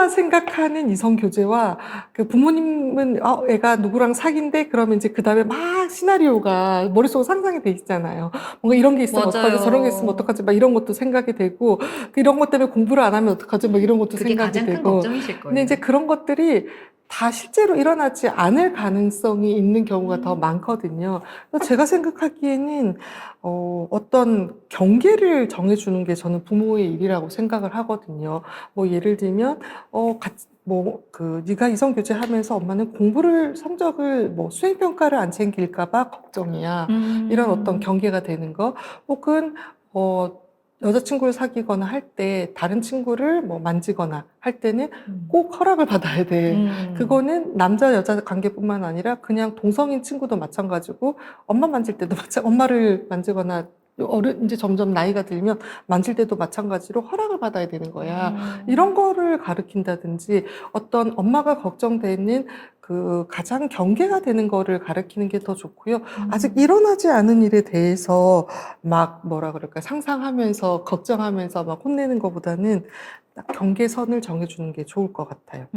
엄마가 생각하는 이성 교제와 그 부모님은 어, 애가 누구랑 사귄대 그러면 이제 그 다음에 막 시나리오가 머릿속에 상상이 돼 있잖아요. 뭔가 이런 게 있으면 맞아요. 어떡하지, 저런 게 있으면 어떡하지, 막 이런 것도 생각이 되고 그 이런 것 때문에 공부를 안 하면 어떡하지, 막 이런 것도 그게 생각이 가장 큰 되고. 걱정이실 거예요. 근데 이제 그런 것들이 다 실제로 일어나지 않을 가능성이 있는 경우가 더 음. 많거든요. 제가 생각하기에는 어, 어떤 경계를 정해주는 게 저는 부모의 일이라고 생각을 하거든요. 뭐 예를 들면 어, 같이 뭐그 네가 이성 교제하면서 엄마는 공부를 성적을 뭐 수행 평가를 안 챙길까봐 걱정이야. 음. 이런 어떤 경계가 되는 거 혹은 어 여자친구를 사귀거나 할 때 다른 친구를 뭐 만지거나 할 때는 음. 꼭 허락을 받아야 돼. 음. 그거는 남자 여자 관계뿐만 아니라 그냥 동성인 친구도 마찬가지고 엄마 만질 때도 마찬 엄마를 만지거나 어른 이제 점점 나이가 들면 만질 때도 마찬가지로 허락을 받아야 되는 거야. 음. 이런 거를 가르친다든지 어떤 엄마가 걱정되는 그 가장 경계가 되는 거를 가르치는 게 더 좋고요. 음. 아직 일어나지 않은 일에 대해서 막 뭐라 그럴까 상상하면서 걱정하면서 막 혼내는 것보다는 딱 경계선을 정해주는 게 좋을 것 같아요.